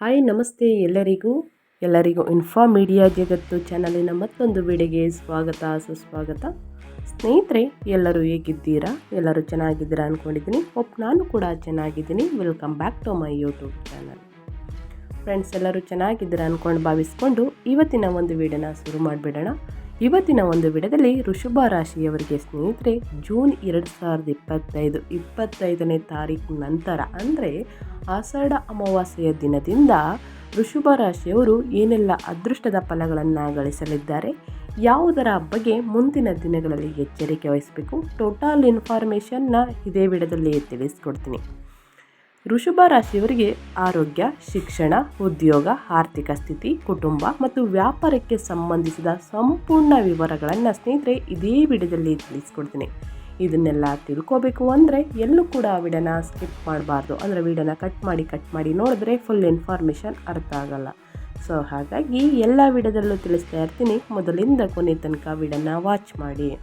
Hi, ನಮಸ್ತೆ ಎಲ್ಲರಿಗೂ. ಎಲ್ಲರಿಗೂ ಇನ್ಫಾ ಮೀಡಿಯಾ ಜಗತ್ತು ಚಾನಲಿನ ಮತ್ತೊಂದು ವಿಡಿಯೋಗೆ ಸ್ವಾಗತ, ಸುಸ್ವಾಗತ. ಸ್ನೇಹಿತರೆ, ಎಲ್ಲರೂ ಹೇಗಿದ್ದೀರಾ? ಎಲ್ಲರೂ ಚೆನ್ನಾಗಿದ್ದೀರಾ ಅಂದ್ಕೊಂಡಿದ್ದೀನಿ ಒಪ್ ನಾನು ಕೂಡ ಚೆನ್ನಾಗಿದ್ದೀನಿ. Welcome back to my YouTube channel friends ಎಲ್ಲರೂ ಚೆನ್ನಾಗಿದ್ದೀರಾ ಅಂದ್ಕೊಂಡು ಭಾವಿಸ್ಕೊಂಡು ಇವತ್ತಿನ ಒಂದು ವಿಡಿಯೋನ ಶುರು ಮಾಡಿಬಿಡೋಣ. ಇವತ್ತಿನ ಒಂದು ವಿಡದಲ್ಲಿ ಋಷಭ ರಾಶಿಯವರಿಗೆ ಸ್ನೇಹಿತರೆ, ಜೂನ್ ಎರಡು ಸಾವಿರದ ಇಪ್ಪತ್ತೈದು, ಇಪ್ಪತ್ತೈದನೇ ತಾರೀಕು ನಂತರ, ಅಂದರೆ ಆಷಾಢ ಅಮಾವಾಸ್ಯೆಯ ದಿನದಿಂದ ಋಷಭ ರಾಶಿಯವರು ಏನೆಲ್ಲ ಅದೃಷ್ಟದ ಫಲಗಳನ್ನು ಗಳಿಸಲಿದ್ದಾರೆ, ಯಾವುದರ ಬಗ್ಗೆ ಮುಂದಿನ ದಿನಗಳಲ್ಲಿ ಎಚ್ಚರಿಕೆ ವಹಿಸಬೇಕು ಟೋಟಲ್ ಇನ್ಫಾರ್ಮೇಷನ್ನ ಇದೇ ವಿಡದಲ್ಲಿ ತಿಳಿಸ್ಕೊಡ್ತೀನಿ. ವೃಷಭ ರಾಶಿಯವರಿಗೆ ಆರೋಗ್ಯ, ಶಿಕ್ಷಣ, ಉದ್ಯೋಗ, ಆರ್ಥಿಕ ಸ್ಥಿತಿ, ಕುಟುಂಬ ಮತ್ತು ವ್ಯಾಪಾರಕ್ಕೆ ಸಂಬಂಧಿಸಿದ ಸಂಪೂರ್ಣ ವಿವರಗಳನ್ನು ಸ್ನೇಹಿತರೆ ಇದೇ ವಿಡಿಯೋದಲ್ಲಿ ತಿಳಿಸ್ಕೊಡ್ತೀನಿ. ಇದನ್ನೆಲ್ಲ ತಿಳ್ಕೋಬೇಕು ಅಂದರೆ ಎಲ್ಲೂ ಕೂಡ ವಿಡನ ಸ್ಕಿಪ್ ಮಾಡಬಾರ್ದು. ಅಂದರೆ ವಿಡನ ಕಟ್ ಮಾಡಿ ಕಟ್ ಮಾಡಿ ನೋಡಿದ್ರೆ ಫುಲ್ ಇನ್ಫಾರ್ಮೇಷನ್ ಅರ್ಥ ಆಗಲ್ಲ. ಸೊ, ಹಾಗಾಗಿ ಎಲ್ಲ ವಿಡಿಯೋದಲ್ಲೂ ತಿಳಿಸ್ತಾ ಇರ್ತೀನಿ. ಮೊದಲಿಂದ ಕೊನೆ ತನಕ ವಿಡಿಯೋನ ವಾಚ್ ಮಾಡಿ.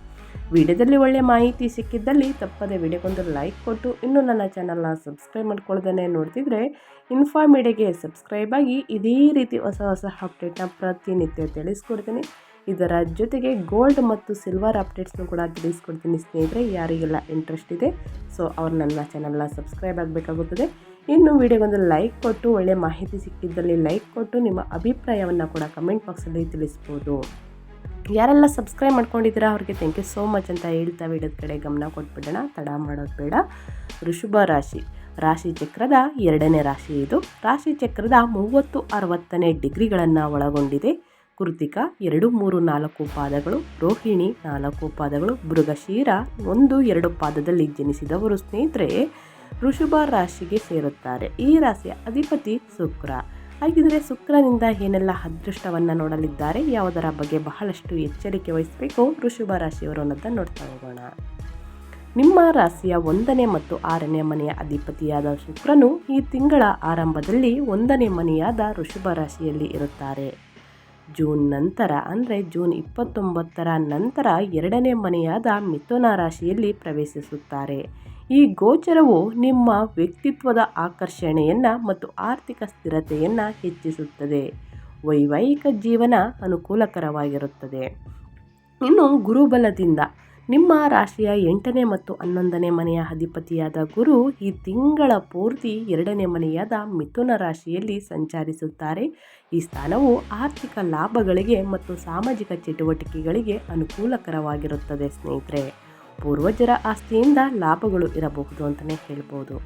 ವಿಡಿಯೋದಲ್ಲಿ ಒಳ್ಳೆಯ ಮಾಹಿತಿ ಸಿಕ್ಕಿದ್ದಲ್ಲಿ ತಪ್ಪದೆ ವಿಡಿಯೋಗೊಂದು ಲೈಕ್ ಕೊಟ್ಟು ಇನ್ನೂ ನನ್ನ ಚಾನಲ್ನ ಸಬ್ಸ್ಕ್ರೈಬ್ ಮಾಡ್ಕೊಳ್ದೇ ನೋಡ್ತಿದ್ರೆ ಇನ್ಫಾ ಮೀಡಿಯಾಗೆ ಸಬ್ಸ್ಕ್ರೈಬ್ ಆಗಿ ಇದೇ ರೀತಿ ಹೊಸ ಹೊಸ ಅಪ್ಡೇಟ್ನ ಪ್ರತಿನಿತ್ಯ ತಿಳಿಸ್ಕೊಡ್ತೀನಿ. ಇದರ ಜೊತೆಗೆ ಗೋಲ್ಡ್ ಮತ್ತು ಸಿಲ್ವರ್ ಅಪ್ಡೇಟ್ಸ್ನು ಕೂಡ ತಿಳಿಸ್ಕೊಡ್ತೀನಿ ಸ್ನೇಹಿತರೆ, ಯಾರಿಗೆಲ್ಲ ಇಂಟ್ರೆಸ್ಟ್ ಇದೆ. ಸೊ ಅವ್ರು ನನ್ನ ಚಾನಲ್ನ ಸಬ್ಸ್ಕ್ರೈಬ್ ಆಗಬೇಕಾಗುತ್ತದೆ. ಇನ್ನು ವಿಡಿಯೋಗೊಂದು ಲೈಕ್ ಕೊಟ್ಟು ಒಳ್ಳೆಯ ಮಾಹಿತಿ ಸಿಕ್ಕಿದ್ದಲ್ಲಿ ಲೈಕ್ ಕೊಟ್ಟು ನಿಮ್ಮ ಅಭಿಪ್ರಾಯವನ್ನು ಕೂಡ ಕಮೆಂಟ್ ಬಾಕ್ಸಲ್ಲಿ ತಿಳಿಸ್ಬೋದು. ಯಾರೆಲ್ಲ ಸಬ್ಸ್ಕ್ರೈಬ್ ಮಾಡ್ಕೊಂಡಿದ್ದೀರಾ ಅವ್ರಿಗೆ ಥ್ಯಾಂಕ್ ಯು ಸೋ ಮಚ್ ಅಂತ ಹೇಳ್ತಾ ವಿಡಿಯೋದ ಕಡೆ ಗಮನ ಕೊಟ್ಬಿಡೋಣ. ತಡ ಮಾಡೋದು ಬೇಡ. ವೃಷಭ ರಾಶಿ. ರಾಶಿ ಚಕ್ರದ ಎರಡನೇ ರಾಶಿ ಇದು. ರಾಶಿ ಚಕ್ರದ ಮೂವತ್ತು ಅರವತ್ತನೇ ಡಿಗ್ರಿಗಳನ್ನು ಒಳಗೊಂಡಿದೆ. ಕೃತಿಕ ಎರಡು, ಮೂರು, ನಾಲ್ಕು ಪಾದಗಳು, ರೋಹಿಣಿ ನಾಲ್ಕು ಪಾದಗಳು, ಮೃಗಶೀರ ಒಂದು, ಎರಡು ಪಾದದಲ್ಲಿ ಜನಿಸಿದವರು ಸ್ನೇಹಿತರೆ ವೃಷಭ ರಾಶಿಗೆ ಸೇರುತ್ತಾರೆ. ಈ ರಾಶಿಯ ಅಧಿಪತಿ ಶುಕ್ರ. ಹಾಗಿದ್ರೆ ಶುಕ್ರನಿಂದ ಏನೆಲ್ಲ ಅದೃಷ್ಟವನ್ನು ನೋಡಲಿದ್ದಾರೆ, ಯಾವುದರ ಬಗ್ಗೆ ಬಹಳಷ್ಟು ಎಚ್ಚರಿಕೆ ವಹಿಸಬೇಕು, ವೃಷಭ ರಾಶಿಯವರು ಅನ್ನೋದನ್ನು ನೋಡ್ತಾ ಹೋಗೋಣ. ನಿಮ್ಮ ರಾಶಿಯ ಒಂದನೇ ಮತ್ತು ಆರನೇ ಮನೆಯ ಅಧಿಪತಿಯಾದ ಶುಕ್ರನು ಈ ತಿಂಗಳ ಆರಂಭದಲ್ಲಿ ಒಂದನೇ ಮನೆಯಾದ ವೃಷಭ ರಾಶಿಯಲ್ಲಿ ಇರುತ್ತಾರೆ. ಜೂನ್ ನಂತರ, ಅಂದರೆ ಜೂನ್ ಇಪ್ಪತ್ತೊಂಬತ್ತರ ನಂತರ ಎರಡನೇ ಮನೆಯಾದ ಮಿಥುನ ರಾಶಿಯಲ್ಲಿ ಪ್ರವೇಶಿಸುತ್ತಾರೆ. ಈ ಗೋಚರವು ನಿಮ್ಮ ವ್ಯಕ್ತಿತ್ವದ ಆಕರ್ಷಣೆಯನ್ನು ಮತ್ತು ಆರ್ಥಿಕ ಸ್ಥಿರತೆಯನ್ನು ಹೆಚ್ಚಿಸುತ್ತದೆ. ವೈವಾಹಿಕ ಜೀವನ ಅನುಕೂಲಕರವಾಗಿರುತ್ತದೆ. ಇನ್ನು ಗುರುಬಲದಿಂದ. ನಿಮ್ಮ ರಾಶಿಯ ಎಂಟನೇ ಮತ್ತು ಹನ್ನೊಂದನೇ ಮನೆಯ ಅಧಿಪತಿಯಾದ ಗುರು ಈ ತಿಂಗಳ ಪೂರ್ತಿ ಎರಡನೇ ಮನೆಯಾದ ಮಿಥುನ ರಾಶಿಯಲ್ಲಿ ಸಂಚರಿಸುತ್ತಾರೆ. ಈ ಸ್ಥಾನವು ಆರ್ಥಿಕ ಲಾಭಗಳಿಗೆ ಮತ್ತು ಸಾಮಾಜಿಕ ಚಟುವಟಿಕೆಗಳಿಗೆ ಅನುಕೂಲಕರವಾಗಿರುತ್ತದೆ ಸ್ನೇಹಿತರೆ. ಪೂರ್ವಜರ ಆಸ್ತಿಯಿಂದ ಲಾಭಗಳು ಇರಬಹುದು ಅಂತಲೇ ಹೇಳ್ಬೋದು.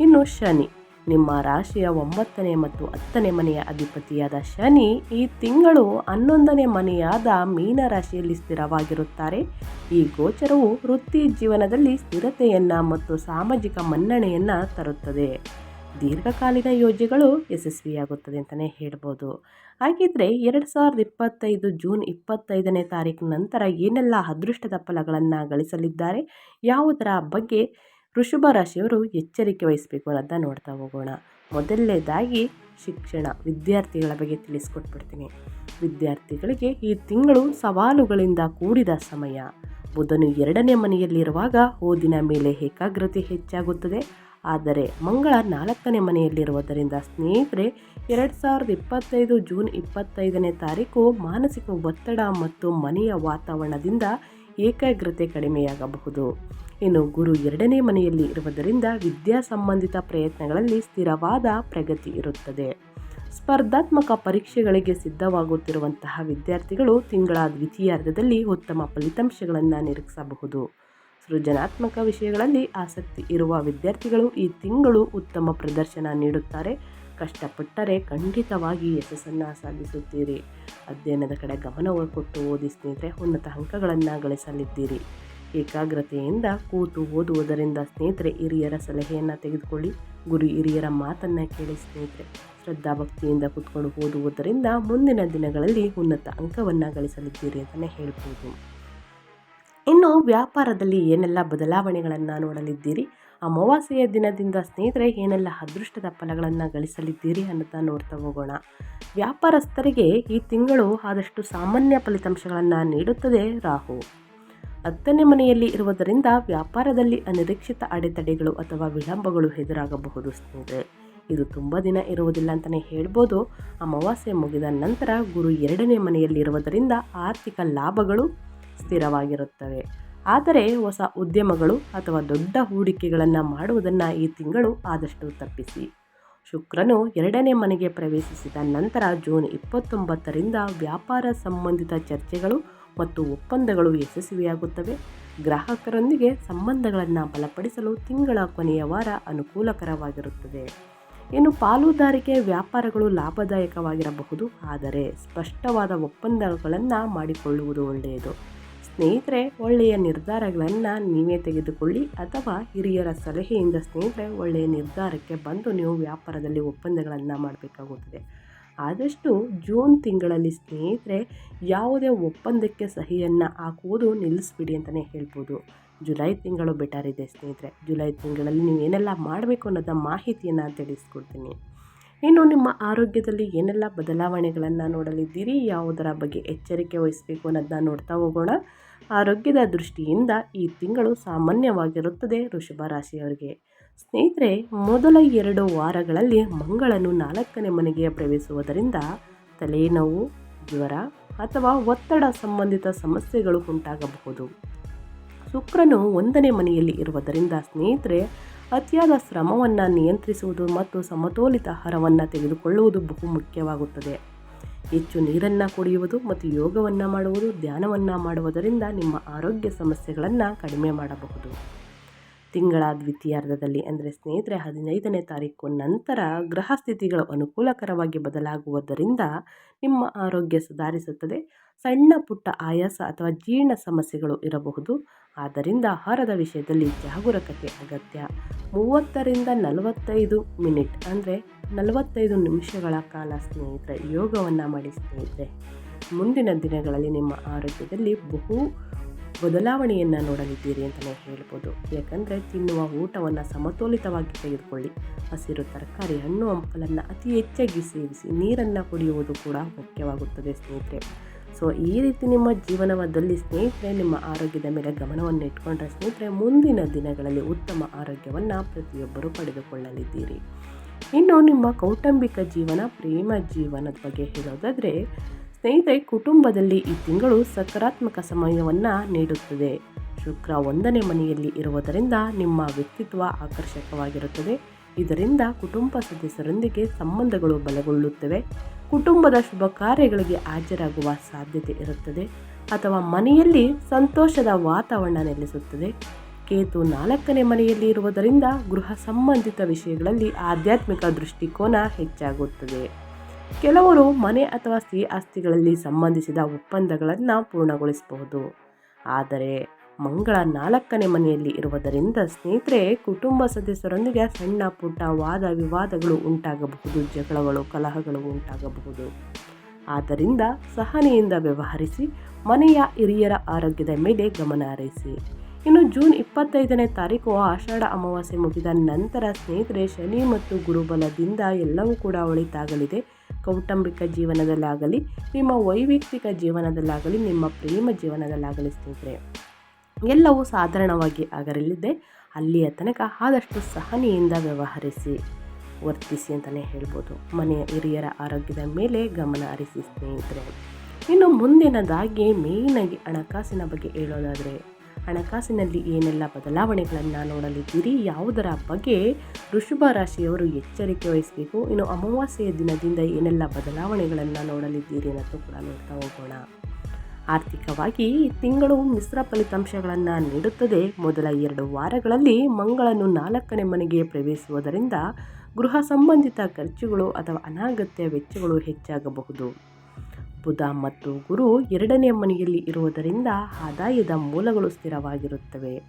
ಇನ್ನು ಶನಿ, ನಿಮ್ಮ ರಾಶಿಯ ಒಂಬತ್ತನೇ ಮತ್ತು ಹತ್ತನೇ ಮನೆಯ ಅಧಿಪತಿಯಾದ ಶನಿ ಈ ತಿಂಗಳು ಹನ್ನೊಂದನೇ ಮನೆಯಾದ ಮೀನ ರಾಶಿಯಲ್ಲಿ ಸ್ಥಿರವಾಗಿರುತ್ತಾರೆ. ಈ ಗೋಚರವು ವೃತ್ತಿ ಜೀವನದಲ್ಲಿ ಸ್ಥಿರತೆಯನ್ನು ಮತ್ತು ಸಾಮಾಜಿಕ ಮನ್ನಣೆಯನ್ನು ತರುತ್ತದೆ. ದೀರ್ಘಕಾಲೀನ ಯೋಜನೆಗಳು ಯಶಸ್ವಿಯಾಗುತ್ತದೆ ಅಂತಲೇ ಹೇಳ್ಬೋದು. ಹಾಗಿದ್ರೆ ಎರಡು ಸಾವಿರದ ಇಪ್ಪತ್ತೈದು ಜೂನ್ ಇಪ್ಪತ್ತೈದನೇ ತಾರೀಕು ನಂತರ ಏನೆಲ್ಲ ಅದೃಷ್ಟದ ಫಲಗಳನ್ನು ಗಳಿಸಲಿದ್ದಾರೆ, ಯಾವುದರ ಬಗ್ಗೆ ವೃಷಭ ರಾಶಿಯವರು ಎಚ್ಚರಿಕೆ ವಹಿಸಬೇಕು ಅನ್ನೋದನ್ನ ನೋಡ್ತಾ ಹೋಗೋಣ. ಮೊದಲನೇದಾಗಿ ಶಿಕ್ಷಣ, ವಿದ್ಯಾರ್ಥಿಗಳ ಬಗ್ಗೆ ತಿಳಿಸ್ಕೊಟ್ಬಿಡ್ತೀನಿ. ವಿದ್ಯಾರ್ಥಿಗಳಿಗೆ ಈ ತಿಂಗಳು ಸವಾಲುಗಳಿಂದ ಕೂಡಿದ ಸಮಯ. ಬುಧನು ಎರಡನೇ ಮನೆಯಲ್ಲಿರುವಾಗ ಓದಿನ ಮೇಲೆ ಏಕಾಗ್ರತೆ ಹೆಚ್ಚಾಗುತ್ತದೆ. ಆದರೆ ಮಂಗಳ ನಾಲ್ಕನೇ ಮನೆಯಲ್ಲಿರುವುದರಿಂದ ಸ್ನೇಹಿತರೆ, ಎರಡು ಸಾವಿರದ ಇಪ್ಪತ್ತೈದು ಜೂನ್ ಇಪ್ಪತ್ತೈದನೇ ತಾರೀಕು ಮಾನಸಿಕ ಒತ್ತಡ ಮತ್ತು ಮನೆಯ ವಾತಾವರಣದಿಂದ ಏಕಾಗ್ರತೆ ಕಡಿಮೆಯಾಗಬಹುದು. ಇನ್ನು ಗುರು ಎರಡನೇ ಮನೆಯಲ್ಲಿ ಇರುವುದರಿಂದ ವಿದ್ಯಾ ಸಂಬಂಧಿತ ಪ್ರಯತ್ನಗಳಲ್ಲಿ ಸ್ಥಿರವಾದ ಪ್ರಗತಿ ಇರುತ್ತದೆ. ಸ್ಪರ್ಧಾತ್ಮಕ ಪರೀಕ್ಷೆಗಳಿಗೆ ಸಿದ್ಧವಾಗುತ್ತಿರುವಂತಹ ವಿದ್ಯಾರ್ಥಿಗಳು ತಿಂಗಳ ದ್ವಿತೀಯಾರ್ಧದಲ್ಲಿ ಉತ್ತಮ ಫಲಿತಾಂಶಗಳನ್ನು ನಿರೀಕ್ಷಿಸಬಹುದು. ಸೃಜನಾತ್ಮಕ ವಿಷಯಗಳಲ್ಲಿ ಆಸಕ್ತಿ ಇರುವ ವಿದ್ಯಾರ್ಥಿಗಳು ಈ ತಿಂಗಳು ಉತ್ತಮ ಪ್ರದರ್ಶನ ನೀಡುತ್ತಾರೆ. ಕಷ್ಟಪಟ್ಟರೆ ಖಂಡಿತವಾಗಿ ಯಶಸ್ಸನ್ನು ಸಾಧಿಸುತ್ತೀರಿ. ಅಧ್ಯಯನದ ಕಡೆ ಗಮನ ಕೊಟ್ಟು ಓದಿ ಸ್ನೇಹಿತರೆ, ಉನ್ನತ ಅಂಕಗಳನ್ನು ಗಳಿಸಲಿದ್ದೀರಿ. ಏಕಾಗ್ರತೆಯಿಂದ ಕೂತು ಓದುವುದರಿಂದ ಸ್ನೇಹಿತರೆ, ಹಿರಿಯರ ಸಲಹೆಯನ್ನು ತೆಗೆದುಕೊಳ್ಳಿ. ಗುರು ಹಿರಿಯರ ಮಾತನ್ನು ಕೇಳಿ ಸ್ನೇಹಿತರೆ, ಶ್ರದ್ಧಾಭಕ್ತಿಯಿಂದ ಕೂತ್ಕೊಂಡು ಓದುವುದರಿಂದ ಮುಂದಿನ ದಿನಗಳಲ್ಲಿ ಉನ್ನತ ಅಂಕವನ್ನು ಗಳಿಸಲಿದ್ದೀರಿ ಅಂತಲೇ ಹೇಳ್ಬೋದು. ಇನ್ನು ವ್ಯಾಪಾರದಲ್ಲಿ ಏನೆಲ್ಲ ಬದಲಾವಣೆಗಳನ್ನು ನೋಡಲಿದ್ದೀರಿ? ಅಮಾವಾಸ್ಯೆಯ ದಿನದಿಂದ ಸ್ನೇಹಿತರೆ, ಏನೆಲ್ಲ ಅದೃಷ್ಟದ ಫಲಗಳನ್ನು ಗಳಿಸಲಿದ್ದೀರಿ ಅನ್ನೋದನ್ನ ನೋಡ್ತಾ ಹೋಗೋಣ. ವ್ಯಾಪಾರಸ್ಥರಿಗೆ ಈ ತಿಂಗಳು ಆದಷ್ಟು ಸಾಮಾನ್ಯ ಫಲಿತಾಂಶಗಳನ್ನು ನೀಡುತ್ತದೆ ರಾಹು. ಹತ್ತನೇ ಮನೆಯಲ್ಲಿ ಇರುವುದರಿಂದ ವ್ಯಾಪಾರದಲ್ಲಿ ಅನಿರೀಕ್ಷಿತ ಅಡೆತಡೆಗಳು ಅಥವಾ ವಿಳಂಬಗಳು ಎದುರಾಗಬಹುದು ಸ್ನೇಹಿತರೆ. ಇದು ತುಂಬ ದಿನ ಇರುವುದಿಲ್ಲ ಅಂತಲೇ ಹೇಳ್ಬೋದು. ಅಮಾವಾಸ್ಯೆ ಮುಗಿದ ನಂತರ ಗುರು ಎರಡನೇ ಮನೆಯಲ್ಲಿರುವುದರಿಂದ ಆರ್ಥಿಕ ಲಾಭಗಳು ಸ್ಥಿರವಾಗಿರುತ್ತವೆ. ಆದರೆ ಹೊಸ ಉದ್ಯಮಗಳು ಅಥವಾ ದೊಡ್ಡ ಹೂಡಿಕೆಗಳನ್ನು ಮಾಡುವುದನ್ನು ಈ ತಿಂಗಳು ಆದಷ್ಟು ತಪ್ಪಿಸಿ. ಶುಕ್ರನು ಎರಡನೇ ಮನೆಗೆ ಪ್ರವೇಶಿಸಿದ ನಂತರ ಜೂನ್ ಇಪ್ಪತ್ತೊಂಬತ್ತರಿಂದ ವ್ಯಾಪಾರ ಸಂಬಂಧಿತ ಚರ್ಚೆಗಳು ಮತ್ತು ಒಪ್ಪಂದಗಳು ಯಶಸ್ವಿಯಾಗುತ್ತವೆ. ಗ್ರಾಹಕರೊಂದಿಗೆ ಸಂಬಂಧಗಳನ್ನು ಬಲಪಡಿಸಲು ತಿಂಗಳ ಕೊನೆಯ ವಾರ ಅನುಕೂಲಕರವಾಗಿರುತ್ತದೆ. ಇನ್ನು ಪಾಲುದಾರಿಕೆ ವ್ಯಾಪಾರಗಳು ಲಾಭದಾಯಕವಾಗಿರಬಹುದು, ಆದರೆ ಸ್ಪಷ್ಟವಾದ ಒಪ್ಪಂದಗಳನ್ನು ಮಾಡಿಕೊಳ್ಳುವುದು ಒಳ್ಳೆಯದು. ಸ್ನೇಹಿತರೆ, ಒಳ್ಳೆಯ ನಿರ್ಧಾರಗಳನ್ನು ನೀವೇ ತೆಗೆದುಕೊಳ್ಳಿ ಅಥವಾ ಹಿರಿಯರ ಸಲಹೆಯಿಂದ ಸ್ನೇಹಿತರೆ, ಒಳ್ಳೆಯ ನಿರ್ಧಾರಕ್ಕೆ ಬಂದು ನೀವು ವ್ಯಾಪಾರದಲ್ಲಿ ಒಪ್ಪಂದಗಳನ್ನು ಮಾಡಬೇಕಾಗುತ್ತದೆ. ಆದಷ್ಟು ಜೂನ್ ತಿಂಗಳಲ್ಲಿ ಸ್ನೇಹಿತರೆ, ಯಾವುದೇ ಒಪ್ಪಂದಕ್ಕೆ ಸಹಿಯನ್ನು ಹಾಕುವುದು ನಿಲ್ಲಿಸ್ಬಿಡಿ ಅಂತಲೇ ಹೇಳ್ಬೋದು. ಜುಲೈ ತಿಂಗಳು ಬೆಟರ್ ಇದೆ ಸ್ನೇಹಿತರೆ. ಜುಲೈ ತಿಂಗಳಲ್ಲಿ ನೀವು ಏನೆಲ್ಲ ಮಾಡಬೇಕು ಅನ್ನೋದ ಮಾಹಿತಿಯನ್ನು ತಿಳಿಸ್ಕೊಡ್ತೀನಿ. ಇನ್ನು ನಿಮ್ಮ ಆರೋಗ್ಯದಲ್ಲಿ ಏನೆಲ್ಲ ಬದಲಾವಣೆಗಳನ್ನು ನೋಡಲಿದ್ದೀರಿ, ಯಾವುದರ ಬಗ್ಗೆ ಎಚ್ಚರಿಕೆ ವಹಿಸಬೇಕು ಅನ್ನೋದನ್ನ ನೋಡ್ತಾ ಹೋಗೋಣ. ಆರೋಗ್ಯದ ದೃಷ್ಟಿಯಿಂದ ಈ ತಿಂಗಳು ಸಾಮಾನ್ಯವಾಗಿರುತ್ತದೆ ವೃಷಭ ರಾಶಿಯವರಿಗೆ. ಸ್ನೇಹಿತರೆ, ಮೊದಲ ಎರಡು ವಾರಗಳಲ್ಲಿ ಮಂಗಳನು ನಾಲ್ಕನೇ ಮನೆಗೆ ಪ್ರವೇಶಿಸುವುದರಿಂದ ತಲೆನೋವು, ಜ್ವರ ಅಥವಾ ಒತ್ತಡ ಸಂಬಂಧಿತ ಸಮಸ್ಯೆಗಳು ಉಂಟಾಗಬಹುದು. ಶುಕ್ರನು ಒಂದನೇ ಮನೆಯಲ್ಲಿ ಇರುವುದರಿಂದ ಸ್ನೇಹಿತರೆ, ಅತಿಯಾದ ಶ್ರಮವನ್ನು ನಿಯಂತ್ರಿಸುವುದು ಮತ್ತು ಸಮತೋಲಿತ ಆಹಾರವನ್ನು ತೆಗೆದುಕೊಳ್ಳುವುದು ಬಹು ಮುಖ್ಯವಾಗುತ್ತದೆ. ಹೆಚ್ಚು ನೀರನ್ನು ಕುಡಿಯುವುದು ಮತ್ತು ಯೋಗವನ್ನು ಮಾಡುವುದು, ಧ್ಯಾನವನ್ನು ಮಾಡುವುದರಿಂದ ನಿಮ್ಮ ಆರೋಗ್ಯ ಸಮಸ್ಯೆಗಳನ್ನು ಕಡಿಮೆ ಮಾಡಬಹುದು. ತಿಂಗಳ ದ್ವಿತೀಯಾರ್ಧದಲ್ಲಿ ಅಂದರೆ ಸ್ನೇಹಿತರೆ ಹದಿನೈದನೇ ತಾರೀಕು ನಂತರ ಗ್ರಹ ಸ್ಥಿತಿಗಳು ಅನುಕೂಲಕರವಾಗಿ ಬದಲಾಗುವುದರಿಂದ ನಿಮ್ಮ ಆರೋಗ್ಯ ಸುಧಾರಿಸುತ್ತದೆ. ಸಣ್ಣ ಪುಟ್ಟ ಆಯಾಸ ಅಥವಾ ಜೀರ್ಣ ಸಮಸ್ಯೆಗಳು ಇರಬಹುದು. ಆದ್ದರಿಂದ ಆಹಾರದ ವಿಷಯದಲ್ಲಿ ಜಾಗರೂಕತೆ ಅಗತ್ಯ. ಮೂವತ್ತರಿಂದ ನಲವತ್ತೈದು ಮಿನಿಟ್ ಅಂದರೆ ನಲವತ್ತೈದು ನಿಮಿಷಗಳ ಕಾಲ ಸ್ನೇಹಿತರೆ, ಯೋಗವನ್ನು ಮಾಡಿ ಸ್ನೇಹಿತರೆ ಮುಂದಿನ ದಿನಗಳಲ್ಲಿ ನಿಮ್ಮ ಆರೋಗ್ಯದಲ್ಲಿ ಬಹು ಬದಲಾವಣೆಯನ್ನು ನೋಡಲಿದ್ದೀರಿ ಅಂತಲೇ ಹೇಳ್ಬೋದು. ಯಾಕಂದರೆ ತಿನ್ನುವ ಊಟವನ್ನು ಸಮತೋಲಿತವಾಗಿ ತೆಗೆದುಕೊಳ್ಳಿ. ಹಸಿರು ತರಕಾರಿ, ಹಣ್ಣು, ಹಂಪಲನ್ನು ಅತಿ ಹೆಚ್ಚಾಗಿ ಸೇವಿಸಿ ನೀರನ್ನು ಕುಡಿಯುವುದು ಕೂಡ ಮುಖ್ಯವಾಗುತ್ತದೆ ಸ್ನೇಹಿತರೆ. ಸೊ ಈ ರೀತಿ ನಿಮ್ಮ ಜೀವನದಲ್ಲಿ ಸ್ನೇಹಿತರೆ, ನಿಮ್ಮ ಆರೋಗ್ಯದ ಮೇಲೆ ಗಮನವನ್ನು ಇಟ್ಕೊಂಡ್ರೆ ಸ್ನೇಹಿತರೆ, ಮುಂದಿನ ದಿನಗಳಲ್ಲಿ ಉತ್ತಮ ಆರೋಗ್ಯವನ್ನು ಪ್ರತಿಯೊಬ್ಬರು ಪಡೆದುಕೊಳ್ಳಲಿದ್ದೀರಿ. ಇನ್ನು ನಿಮ್ಮ ಕೌಟುಂಬಿಕ ಜೀವನ, ಪ್ರೇಮ ಜೀವನದ ಬಗ್ಗೆ ಹೇಳೋದಾದರೆ, ಸ್ನೇಹಿತರೆ, ಕುಟುಂಬದಲ್ಲಿ ಈ ತಿಂಗಳು ಸಕಾರಾತ್ಮಕ ಸಮಯವನ್ನು ನೀಡುತ್ತದೆ. ಶುಕ್ರ ಒಂದನೇ ಮನೆಯಲ್ಲಿ ಇರುವುದರಿಂದ ನಿಮ್ಮ ವ್ಯಕ್ತಿತ್ವ ಆಕರ್ಷಕವಾಗಿರುತ್ತದೆ. ಇದರಿಂದ ಕುಟುಂಬ ಸದಸ್ಯರೊಂದಿಗೆ ಸಂಬಂಧಗಳು ಬಲಗೊಳ್ಳುತ್ತವೆ. ಕುಟುಂಬದ ಶುಭ ಕಾರ್ಯಗಳಿಗೆ ಹಾಜರಾಗುವ ಸಾಧ್ಯತೆ ಇರುತ್ತದೆ. ಅಥವಾ ಮನೆಯಲ್ಲಿ ಸಂತೋಷದ ವಾತಾವರಣ ನೆಲೆಸುತ್ತದೆ. ಕೇತು ನಾಲ್ಕನೇ ಮನೆಯಲ್ಲಿ ಇರುವುದರಿಂದ ಗೃಹ ಸಂಬಂಧಿತ ವಿಷಯಗಳಲ್ಲಿ ಆಧ್ಯಾತ್ಮಿಕ ದೃಷ್ಟಿಕೋನ ಹೆಚ್ಚಾಗುತ್ತದೆ. ಕೆಲವರು ಮನೆ ಅಥವಾ ಸ್ತ್ರೀ ಆಸ್ತಿಗಳಲ್ಲಿ ಸಂಬಂಧಿಸಿದ ಒಪ್ಪಂದಗಳನ್ನು ಪೂರ್ಣಗೊಳಿಸಬಹುದು. ಆದರೆ ಮಂಗಳ ನಾಲ್ಕನೇ ಮನೆಯಲ್ಲಿ ಇರುವುದರಿಂದ ಸ್ನೇಹಿತರೆ, ಕುಟುಂಬ ಸದಸ್ಯರೊಂದಿಗೆ ಸಣ್ಣ ಪುಟ್ಟ ವಾದ ವಿವಾದಗಳು ಉಂಟಾಗಬಹುದು, ಜಗಳಗಳು, ಕಲಹಗಳು ಉಂಟಾಗಬಹುದು. ಆದ್ದರಿಂದ ಸಹನೆಯಿಂದ ವ್ಯವಹರಿಸಿ ಮನೆಯ ಹಿರಿಯರ ಆರೋಗ್ಯದ ಮೇಲೆ ಗಮನ ಹರಿಸಿ. ಇನ್ನು ಜೂನ್ ಇಪ್ಪತ್ತೈದನೇ ತಾರೀಕು ಆಷಾಢ ಅಮಾವಾಸ್ಯೆ ಮುಗಿದ ನಂತರ ಸ್ನೇಹಿತರೆ ಶನಿ ಮತ್ತು ಗುರುಬಲದಿಂದ ಎಲ್ಲವೂ ಕೂಡ ಒಳಿತಾಗಲಿದೆ. ಕೌಟುಂಬಿಕ ಜೀವನದಲ್ಲಾಗಲಿ, ನಿಮ್ಮ ವೈಯಕ್ತಿಕ ಜೀವನದಲ್ಲಾಗಲಿ, ನಿಮ್ಮ ಪ್ರೇಮ ಜೀವನದಲ್ಲಾಗಲಿ ಸ್ನೇಹಿತರೆ, ಎಲ್ಲವೂ ಸಾಧಾರಣವಾಗಿ ಆಗಲಿದೆ. ಅಲ್ಲಿಯ ತನಕ ಆದಷ್ಟು ಸಹನೆಯಿಂದ ವ್ಯವಹರಿಸಿ, ವರ್ತಿಸಿ ಅಂತಲೇ ಹೇಳ್ಬೋದು. ಮನೆಯ ಹಿರಿಯರ ಆರೋಗ್ಯದ ಮೇಲೆ ಗಮನ ಹರಿಸಿ ಸ್ನೇಹಿತರೆ. ಇನ್ನು ಮುಂದಿನದಾಗಿ ಮೇಯ್ನಾಗಿ ಹಣಕಾಸಿನ ಬಗ್ಗೆ ಹೇಳೋದಾದರೆ ಹಣಕಾಸಿನಲ್ಲಿ ಏನೆಲ್ಲ ಬದಲಾವಣೆಗಳನ್ನು ನೋಡಲಿದ್ದೀರಿ, ಯಾವುದರ ಬಗ್ಗೆ ವೃಷಭ ರಾಶಿಯವರು ಎಚ್ಚರಿಕೆ ವಹಿಸಬೇಕು, ಇನ್ನು ಅಮಾವಾಸ್ಯೆಯ ದಿನದಿಂದ ಏನೆಲ್ಲ ಬದಲಾವಣೆಗಳನ್ನು ನೋಡಲಿದ್ದೀರಿ ಅನ್ನೋದು ಕೂಡ ನೋಡ್ತಾ ಹೋಗೋಣ. ಆರ್ಥಿಕವಾಗಿ ತಿಂಗಳು ಮಿಶ್ರ ಫಲಿತಾಂಶಗಳನ್ನು ನೀಡುತ್ತದೆ. ಮೊದಲ ಎರಡು ವಾರಗಳಲ್ಲಿ ಮಂಗಳನು ನಾಲ್ಕನೇ ಮನೆಗೆ ಪ್ರವೇಶಿಸುವುದರಿಂದ ಗೃಹ ಸಂಬಂಧಿತ ಖರ್ಚುಗಳು ಅಥವಾ ಅನಾಗತ್ಯ ವೆಚ್ಚಗಳು ಹೆಚ್ಚಾಗಬಹುದು. ಬುಧ ಮತ್ತು ಗುರು ಎರಡನೇ ಮನೆಯಲ್ಲಿ ಇರುವುದರಿಂದ ಆದಾಯದ ಮೂಲಗಳು ಸ್ಥಿರವಾಗಿರುತ್ತವೆ.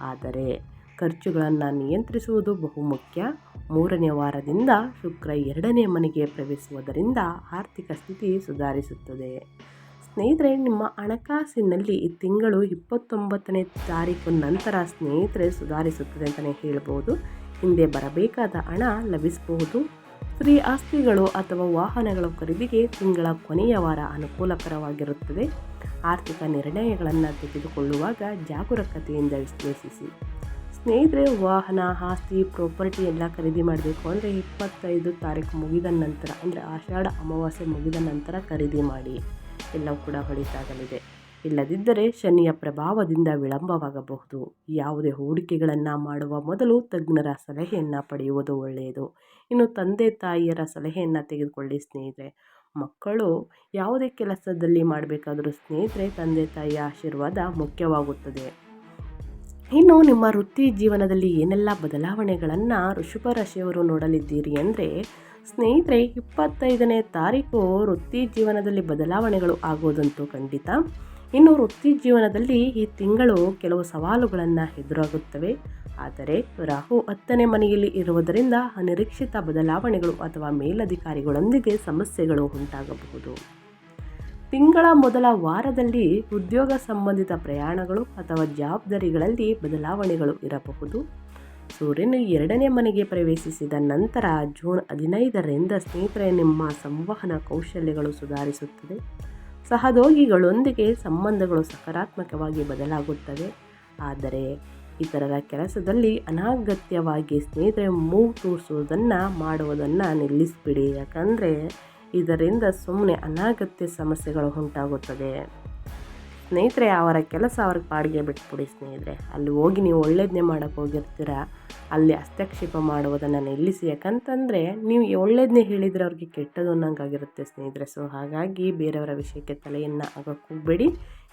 ಆದರೆ ಖರ್ಚುಗಳನ್ನು ನಿಯಂತ್ರಿಸುವುದು ಬಹುಮುಖ್ಯ. ಮೂರನೇ ವಾರದಿಂದ ಶುಕ್ರ ಎರಡನೇ ಮನೆಗೆ ಪ್ರವೇಶಿಸುವುದರಿಂದ ಆರ್ಥಿಕ ಸ್ಥಿತಿ ಸುಧಾರಿಸುತ್ತದೆ. ಸ್ನೇಹಿತರೆ, ನಿಮ್ಮ ಹಣಕಾಸಿನಲ್ಲಿ ಈ ತಿಂಗಳು ಇಪ್ಪತ್ತೊಂಬತ್ತನೇ ತಾರೀಕು ನಂತರ ಸ್ನೇಹಿತರೆ ಸುಧಾರಿಸುತ್ತದೆ ಅಂತಲೇ ಹೇಳ್ಬೋದು. ಹಿಂದೆ ಬರಬೇಕಾದ ಹಣ ಲಭಿಸಬಹುದು. ಸ್ತ್ರೀ ಆಸ್ತಿಗಳು ಅಥವಾ ವಾಹನಗಳ ಖರೀದಿಗೆ ತಿಂಗಳ ಕೊನೆಯ ವಾರ ಅನುಕೂಲಕರವಾಗಿರುತ್ತದೆ. ಆರ್ಥಿಕ ನಿರ್ಣಯಗಳನ್ನು ತೆಗೆದುಕೊಳ್ಳುವಾಗ ಜಾಗರೂಕತೆಯಿಂದ ವಿಶ್ಲೇಷಿಸಿ. ಸ್ನೇಹಿತರೆ, ವಾಹನ, ಆಸ್ತಿ ಪ್ರಾಪರ್ಟಿ ಎಲ್ಲ ಖರೀದಿ ಮಾಡಬೇಕು ಅಂದರೆ ಇಪ್ಪತ್ತೈದು ತಾರೀಕು ಮುಗಿದ ನಂತರ, ಅಂದರೆ ಆಷಾಢ ಅಮಾವಾಸ್ಯೆ ಮುಗಿದ ನಂತರ ಖರೀದಿ ಮಾಡಿ. ಎಲ್ಲವೂ ಕೂಡ ಹೊಡಿತಾಗಲಿದೆ ಇಲ್ಲದಿದ್ದರೆ ಶನಿಯ ಪ್ರಭಾವದಿಂದ ವಿಳಂಬವಾಗಬಹುದು. ಯಾವುದೇ ಹೂಡಿಕೆಗಳನ್ನು ಮಾಡುವ ಮೊದಲು ತಜ್ಞರ ಸಲಹೆಯನ್ನು ಪಡೆಯುವುದು ಒಳ್ಳೆಯದು. ಇನ್ನು ತಂದೆ ತಾಯಿಯರ ಸಲಹೆಯನ್ನು ತೆಗೆದುಕೊಳ್ಳಿ ಸ್ನೇಹಿತರೆ. ಮಕ್ಕಳು ಯಾವುದೇ ಕೆಲಸದಲ್ಲಿ ಮಾಡಬೇಕಾದರೂ ಸ್ನೇಹಿತರೆ ತಂದೆ ತಾಯಿಯ ಆಶೀರ್ವಾದ ಮುಖ್ಯವಾಗುತ್ತದೆ. ಇನ್ನು ನಿಮ್ಮ ವೃತ್ತಿ ಜೀವನದಲ್ಲಿ ಏನೆಲ್ಲ ಬದಲಾವಣೆಗಳನ್ನು ಋಷಭ ರಾಶಿಯವರು ನೋಡಲಿದ್ದೀರಿ ಅಂದರೆ, ಸ್ನೇಹಿತರೆ ಇಪ್ಪತ್ತೈದನೇ ತಾರೀಕು ವೃತ್ತಿ ಜೀವನದಲ್ಲಿ ಬದಲಾವಣೆಗಳು ಆಗೋದಂತೂ ಖಂಡಿತ. ಇನ್ನು ವೃತ್ತಿ ಜೀವನದಲ್ಲಿ ಈ ತಿಂಗಳು ಕೆಲವು ಸವಾಲುಗಳನ್ನು ಎದುರಾಗುತ್ತವೆ. ಆದರೆ ರಾಹು ಹತ್ತನೇ ಮನೆಯಲ್ಲಿ ಇರುವುದರಿಂದ ಅನಿರೀಕ್ಷಿತ ಬದಲಾವಣೆಗಳು ಅಥವಾ ಮೇಲಧಿಕಾರಿಗಳೊಂದಿಗೆ ಸಮಸ್ಯೆಗಳು ಉಂಟಾಗಬಹುದು. ತಿಂಗಳ ಮೊದಲ ವಾರದಲ್ಲಿ ಉದ್ಯೋಗ ಸಂಬಂಧಿತ ಪ್ರಯಾಣಗಳು ಅಥವಾ ಜವಾಬ್ದಾರಿಗಳಲ್ಲಿ ಬದಲಾವಣೆಗಳು ಇರಬಹುದು. ಸೂರ್ಯನು ಎರಡನೇ ಮನೆಗೆ ಪ್ರವೇಶಿಸಿದ ನಂತರ ಜೂನ್ ಹದಿನೈದರಿಂದ ಸ್ನೇಹಿತರೆ ನಿಮ್ಮ ಸಂವಹನ ಕೌಶಲ್ಯಗಳು ಸುಧಾರಿಸುತ್ತದೆ. ಸಹದೋಗಿಗಳೊಂದಿಗೆ ಸಂಬಂಧಗಳು ಸಕಾರಾತ್ಮಕವಾಗಿ ಬದಲಾಗುತ್ತವೆ. ಆದರೆ ಇತರರ ಕೆಲಸದಲ್ಲಿ ಅನಾಗತ್ಯವಾಗಿ ಸ್ನೇಹಿತರೆ ಮೂಗು ತೋರಿಸುವುದನ್ನು ಮಾಡುವುದನ್ನು ನಿಲ್ಲಿಸಿಬಿಡಿ. ಯಾಕಂದರೆ ಇದರಿಂದ ಸುಮ್ಮನೆ ಅನಾಗತ್ಯ ಸಮಸ್ಯೆಗಳು ಉಂಟಾಗುತ್ತದೆ. ಸ್ನೇಹಿತರೆ, ಅವರ ಕೆಲಸ ಅವ್ರಿಗೆ ಪಾಡಿಗೆ ಬಿಟ್ಬಿಡಿ ಸ್ನೇಹಿತರೆ. ಅಲ್ಲಿ ಹೋಗಿ ನೀವು ಒಳ್ಳೇದನ್ನೇ ಮಾಡೋಕ್ಕೆ ಹೋಗಿರ್ತೀರ, ಅಲ್ಲಿ ಹಸ್ತಕ್ಷೇಪ ಮಾಡುವುದನ್ನು ನಿಲ್ಲಿಸಿ. ಯಾಕಂತಂದರೆ, ನೀವು ಒಳ್ಳೇದನ್ನೇ ಹೇಳಿದರೆ ಅವ್ರಿಗೆ ಕೆಟ್ಟದು ಅನ್ನೋಂಗಾಗಿರುತ್ತೆ ಸ್ನೇಹಿತರೆ. ಸೊ ಹಾಗಾಗಿ ಬೇರೆಯವರ ವಿಷಯಕ್ಕೆ ತಲೆಯನ್ನು ಆಗೋಕ್ಕೆ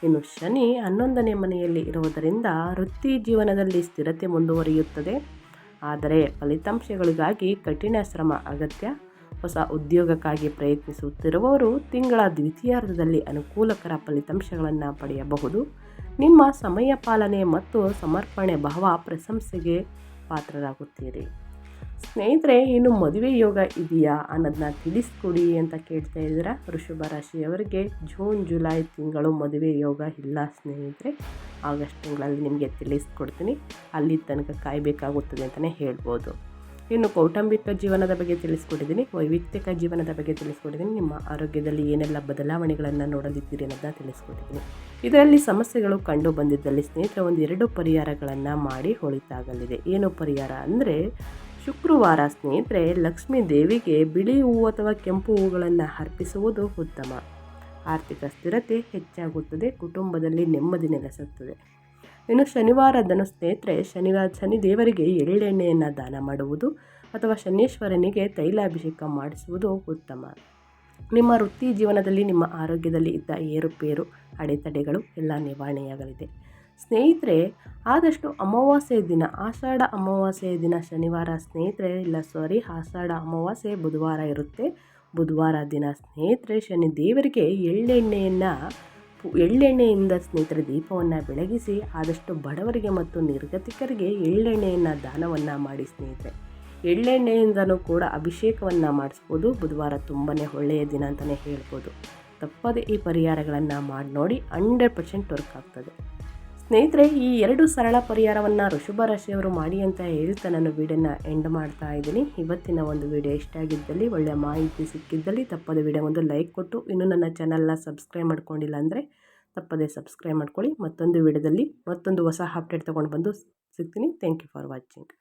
ಇನ್ನು ಶನಿ ಹನ್ನೊಂದನೇ ಮನೆಯಲ್ಲಿ ಇರುವುದರಿಂದ ವೃತ್ತಿ ಜೀವನದಲ್ಲಿ ಸ್ಥಿರತೆ ಮುಂದುವರಿಯುತ್ತದೆ. ಆದರೆ ಫಲಿತಾಂಶಗಳಿಗಾಗಿ ಕಠಿಣ ಶ್ರಮ ಅಗತ್ಯ. ಹೊಸ ಉದ್ಯೋಗಕ್ಕಾಗಿ ಪ್ರಯತ್ನಿಸುತ್ತಿರುವವರು ತಿಂಗಳ ದ್ವಿತೀಯಾರ್ಧದಲ್ಲಿ ಅನುಕೂಲಕರ ಫಲಿತಾಂಶಗಳನ್ನು ಪಡೆಯಬಹುದು. ನಿಮ್ಮ ಸಮಯ ಪಾಲನೆ ಮತ್ತು ಸಮರ್ಪಣೆ ಭಾವ ಪ್ರಶಂಸೆಗೆ ಪಾತ್ರರಾಗುತ್ತೀರಿ. ಸ್ನೇಹಿತರೆ, ಇನ್ನು ಮದುವೆ ಯೋಗ ಇದೆಯಾ ಅನ್ನೋದನ್ನ ತಿಳಿಸ್ಕೊಡಿ ಅಂತ ಕೇಳ್ತಾ ಇದ್ದೀರಾ? ವೃಷಭ ರಾಶಿಯವರಿಗೆ ಜೂನ್, ಜುಲೈ ತಿಂಗಳು ಮದುವೆ ಯೋಗ ಇಲ್ಲ ಸ್ನೇಹಿತರೆ. ಆಗಸ್ಟ್ ತಿಂಗಳಲ್ಲಿ ನಿಮಗೆ ತಿಳಿಸ್ಕೊಡ್ತೀನಿ. ಅಲ್ಲಿ ತನಕ ಕಾಯಬೇಕಾಗುತ್ತದೆ ಅಂತಲೇ ಹೇಳ್ಬೋದು. ಇನ್ನು ಕೌಟುಂಬಿಕ ಜೀವನದ ಬಗ್ಗೆ ತಿಳಿಸ್ಕೊಟ್ಟಿದ್ದೀನಿ. ವೈಯಕ್ತಿಕ ಜೀವನದ ಬಗ್ಗೆ ತಿಳಿಸ್ಕೊಟ್ಟಿದ್ದೀನಿ. ನಿಮ್ಮ ಆರೋಗ್ಯದಲ್ಲಿ ಏನೆಲ್ಲ ಬದಲಾವಣೆಗಳನ್ನು ನೋಡಲಿದ್ದೀರಿ ಅನ್ನೋದನ್ನ ತಿಳಿಸ್ಕೊಟ್ಟಿದ್ದೀನಿ. ಇದರಲ್ಲಿ ಸಮಸ್ಯೆಗಳು ಕಂಡು ಬಂದಿದ್ದಲ್ಲಿ ಸ್ನೇಹಿತರೆ ಒಂದು ಎರಡು ಪರಿಹಾರಗಳನ್ನು ಮಾಡಿ ಹೊಳಿತಾಗಲಿದೆ. ಏನು ಪರಿಹಾರ ಅಂದರೆ ಶುಕ್ರವಾರ ಸ್ನೇಹಿತರೆ ಲಕ್ಷ್ಮೀ ದೇವಿಗೆ ಬಿಳಿ ಹೂವು ಅಥವಾ ಕೆಂಪು ಹೂವುಗಳನ್ನು ಅರ್ಪಿಸುವುದು ಉತ್ತಮ. ಆರ್ಥಿಕ ಸ್ಥಿರತೆ ಹೆಚ್ಚಾಗುತ್ತದೆ, ಕುಟುಂಬದಲ್ಲಿ ನೆಮ್ಮದಿ ನೆಲೆಸುತ್ತದೆ. ಇನ್ನು ಶನಿವಾರದನ್ನು ಸ್ನೇಹಿತರೆ ಶನಿವಾರ ಶನಿ ದೇವರಿಗೆ ಎಳ್ಳೆಣ್ಣೆಯನ್ನು ದಾನ ಮಾಡುವುದು ಅಥವಾ ಶನೇಶ್ವರನಿಗೆ ತೈಲಾಭಿಷೇಕ ಮಾಡಿಸುವುದು ಉತ್ತಮ. ನಿಮ್ಮ ವೃತ್ತಿ ಜೀವನದಲ್ಲಿ, ನಿಮ್ಮ ಆರೋಗ್ಯದಲ್ಲಿ ಇದ್ದ ಏರುಪೇರು, ಅಡೆತಡೆಗಳು ಎಲ್ಲ ನಿವಾರಣೆಯಾಗಲಿದೆ. ಸ್ನೇಹಿತರೆ, ಆದಷ್ಟು ಅಮಾವಾಸ್ಯೆ ದಿನ, ಆಷಾಢ ಅಮಾವಾಸ್ಯೆಯ ದಿನ ಶನಿವಾರ ಸ್ನೇಹಿತರೆ, ಇಲ್ಲ ಸಾರಿ, ಆಷಾಢ ಅಮಾವಾಸ್ಯೆ ಬುಧವಾರ ಇರುತ್ತೆ. ಬುಧವಾರ ದಿನ ಸ್ನೇಹಿತರೆ, ಶನಿ ದೇವರಿಗೆ ಎಳ್ಳೆಣ್ಣೆಯನ್ನು ಎಳ್ಳೆಣ್ಣೆಯಿಂದ ಸ್ನೇಹಿತರೆ ದೀಪವನ್ನು ಬೆಳಗಿಸಿ ಆದಷ್ಟು ಬಡವರಿಗೆ ಮತ್ತು ನಿರ್ಗತಿಕರಿಗೆ ಎಳ್ಳೆಣ್ಣೆಯನ್ನು ದಾನವನ್ನು ಮಾಡಿ ಸ್ನೇಹಿತರೆ. ಎಳ್ಳೆಣ್ಣೆಯಿಂದನೂ ಕೂಡ ಅಭಿಷೇಕವನ್ನು ಮಾಡಿಸ್ಬೋದು. ಬುಧವಾರ ತುಂಬಾ ಒಳ್ಳೆಯ ದಿನ ಅಂತಲೇ ಹೇಳ್ಬೋದು. ತಪ್ಪದೇ ಈ ಪರಿಹಾರಗಳನ್ನು ಮಾಡಿ ನೋಡಿ ಹಂಡ್ರೆಡ್ ಪರ್ಸೆಂಟ್ ವರ್ಕ್ ಆಗ್ತದೆ. ಸ್ನೇಹಿತರೆ, ಈ ಎರಡು ಸರಳ ಪರಿಹಾರವನ್ನು ಋಷಭ ರಾಶಿಯವರು ಮಾಡಿ ಅಂತ ಹೇಳ್ತಾ ನಾನು ವಿಡಿಯೋನ ಎಂಡ್ ಮಾಡ್ತಾ ಇದ್ದೀನಿ. ಇವತ್ತಿನ ಒಂದು ವಿಡಿಯೋ ಇಷ್ಟ ಆಗಿದ್ದಲ್ಲಿ ಒಳ್ಳೆಯ ಮಾಹಿತಿ ಸಿಕ್ಕಿದ್ದಲ್ಲಿ ತಪ್ಪದೆ ವಿಡಿಯೋ ಒಂದು ಲೈಕ್ ಕೊಟ್ಟು, ಇನ್ನೂ ನನ್ನ ಚಾನಲ್ನ ಸಬ್ಸ್ಕ್ರೈಬ್ ಮಾಡ್ಕೊಂಡಿಲ್ಲ ಅಂದರೆ ತಪ್ಪದೆ ಸಬ್ಸ್ಕ್ರೈಬ್ ಮಾಡ್ಕೊಳ್ಳಿ. ಮತ್ತೊಂದು ವಿಡಿಯೋದಲ್ಲಿ ಮತ್ತೊಂದು ಹೊಸ ಅಪ್ಡೇಟ್ ತೊಗೊಂಡು ಬಂದು ಸಿಗ್ತೀನಿ. Thank you for watching